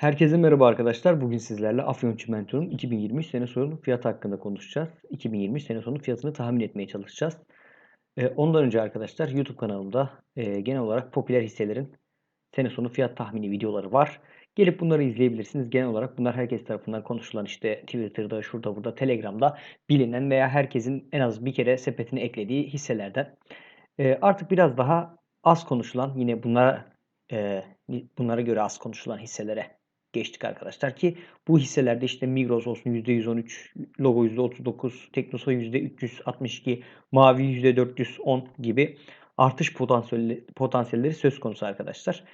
Herkese merhaba arkadaşlar. Bugün sizlerle Afyon Çimento'nun 2023 sene sonu fiyatı hakkında konuşacağız. 2023 sene sonu fiyatını tahmin etmeye çalışacağız. Ee, ondan önce arkadaşlar YouTube kanalımda e, genel olarak popüler hisselerin sene sonu fiyat tahmini videoları var. Gelip bunları izleyebilirsiniz. Genel olarak bunlar herkes tarafından konuşulan işte Twitter'da, şurada, burada, Telegram'da bilinen veya herkesin en az bir kere sepetine eklediği hisselerden. Ee, artık biraz daha az konuşulan yine bunlara e, bunlara göre az konuşulan hisselere geçtik arkadaşlar ki bu hisselerde işte Migros olsun %113, Logo %39, Teknosa %362, Mavi %410 gibi artış potansiyelleri, potansiyelleri söz konusu arkadaşlar.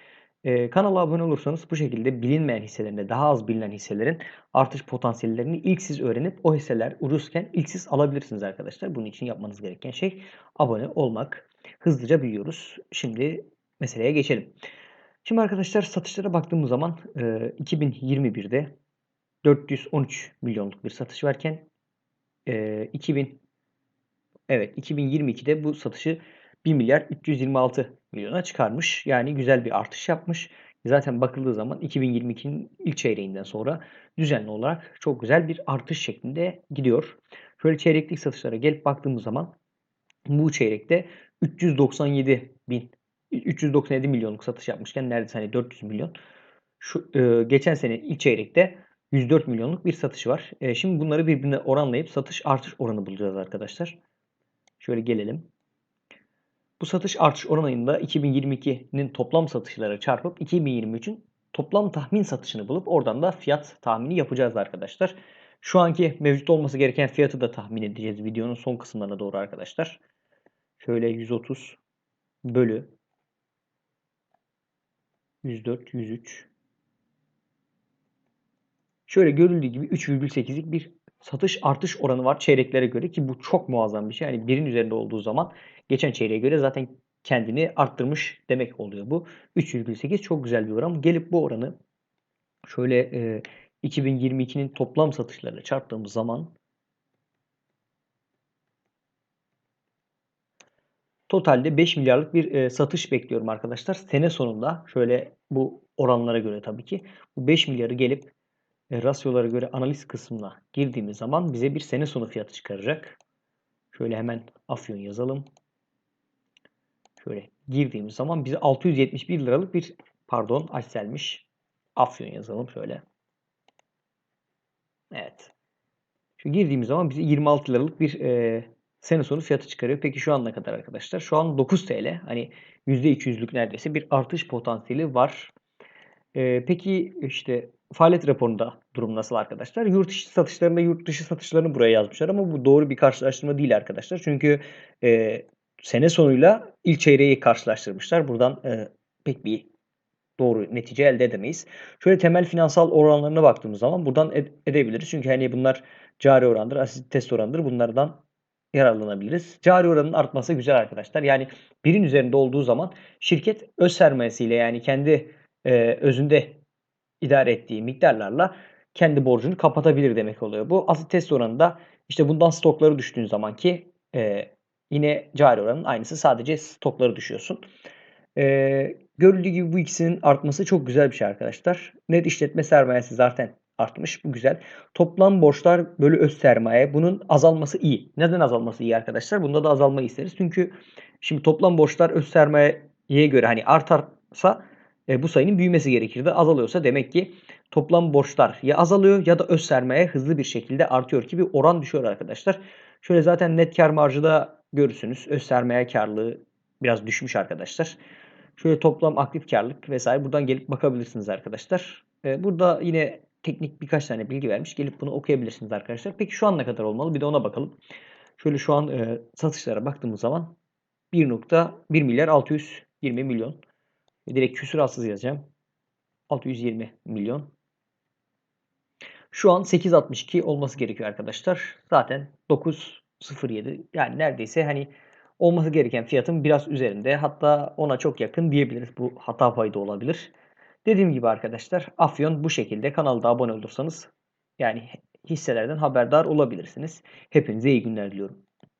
Ee, kanala abone olursanız bu şekilde bilinmeyen hisselerinde daha az bilinen hisselerin artış potansiyellerini ilk siz öğrenip o hisseler ucuzken ilk siz alabilirsiniz arkadaşlar. Bunun için yapmanız gereken şey abone olmak. Hızlıca büyüyoruz. Şimdi meseleye geçelim. Şimdi arkadaşlar satışlara baktığımız zaman e, 2021'de 413 milyonluk bir satış varken e, 2000 evet 2022'de bu satışı 1 milyar 326 milyona çıkarmış. Yani güzel bir artış yapmış. Zaten bakıldığı zaman 2022'nin ilk çeyreğinden sonra düzenli olarak çok güzel bir artış şeklinde gidiyor. Şöyle çeyreklik satışlara gelip baktığımız zaman bu çeyrekte 397 bin 397 milyonluk satış yapmışken neredeyse hani 400 milyon. Şu e, geçen sene ilk çeyrekte 104 milyonluk bir satış var. E, şimdi bunları birbirine oranlayıp satış artış oranı bulacağız arkadaşlar. Şöyle gelelim. Bu satış artış oranında 2022'nin toplam satışları çarpıp 2023'ün toplam tahmin satışını bulup oradan da fiyat tahmini yapacağız arkadaşlar. Şu anki mevcut olması gereken fiyatı da tahmin edeceğiz videonun son kısımlarına doğru arkadaşlar. Şöyle 130 bölü 104, 103. Şöyle görüldüğü gibi 3,8'lik bir satış artış oranı var çeyreklere göre ki bu çok muazzam bir şey. Yani birin üzerinde olduğu zaman geçen çeyreğe göre zaten kendini arttırmış demek oluyor bu. 3,8 çok güzel bir oran. Gelip bu oranı şöyle e, 2022'nin toplam satışlarıyla çarptığımız zaman Totalde 5 milyarlık bir e, satış bekliyorum arkadaşlar. Sene sonunda şöyle bu oranlara göre tabii ki bu 5 milyarı gelip e, rasyolara göre analiz kısmına girdiğimiz zaman bize bir sene sonu fiyatı çıkaracak. Şöyle hemen Afyon yazalım. Şöyle girdiğimiz zaman bize 671 liralık bir pardon Aysel'miş. Afyon yazalım şöyle. Evet. Şu girdiğimiz zaman bize 26 liralık bir e, sene sonu fiyatı çıkarıyor. Peki şu an ne kadar arkadaşlar? Şu an 9 TL. Hani %200'lük neredeyse bir artış potansiyeli var. Ee, peki işte faaliyet raporunda durum nasıl arkadaşlar? Yurt içi satışlarında yurt dışı satışlarını buraya yazmışlar ama bu doğru bir karşılaştırma değil arkadaşlar. Çünkü e, sene sonuyla ilk çeyreği karşılaştırmışlar. Buradan e, pek bir doğru netice elde edemeyiz. Şöyle temel finansal oranlarına baktığımız zaman buradan ed- edebiliriz. Çünkü hani bunlar cari orandır, asit test oranıdır. Bunlardan yararlanabiliriz. Cari oranın artması güzel arkadaşlar. Yani birin üzerinde olduğu zaman şirket öz sermayesiyle yani kendi e, özünde idare ettiği miktarlarla kendi borcunu kapatabilir demek oluyor. Bu asit test oranında işte bundan stokları düştüğün zaman ki e, yine cari oranın aynısı sadece stokları düşüyorsun. E, görüldüğü gibi bu ikisinin artması çok güzel bir şey arkadaşlar. Net işletme sermayesi zaten artmış. Bu güzel. Toplam borçlar bölü öz sermaye. Bunun azalması iyi. Neden azalması iyi arkadaşlar? Bunda da azalmayı isteriz. Çünkü şimdi toplam borçlar öz sermayeye göre hani artarsa e, bu sayının büyümesi gerekirdi. Azalıyorsa demek ki toplam borçlar ya azalıyor ya da öz sermaye hızlı bir şekilde artıyor ki bir oran düşüyor arkadaşlar. Şöyle zaten net kar marjı da görürsünüz. Öz sermaye karlılığı biraz düşmüş arkadaşlar. Şöyle toplam aktif karlılık vesaire buradan gelip bakabilirsiniz arkadaşlar. E, burada yine teknik birkaç tane bilgi vermiş. Gelip bunu okuyabilirsiniz arkadaşlar. Peki şu an ne kadar olmalı? Bir de ona bakalım. Şöyle şu an e, satışlara baktığımız zaman 1.1 milyar 620 milyon. Direkt küsuratsız yazacağım. 620 milyon. Şu an 8.62 olması gerekiyor arkadaşlar. Zaten 9.07 yani neredeyse hani olması gereken fiyatın biraz üzerinde hatta ona çok yakın diyebiliriz. Bu hata payı da olabilir. Dediğim gibi arkadaşlar Afyon bu şekilde kanalda abone olursanız yani hisselerden haberdar olabilirsiniz. Hepinize iyi günler diliyorum.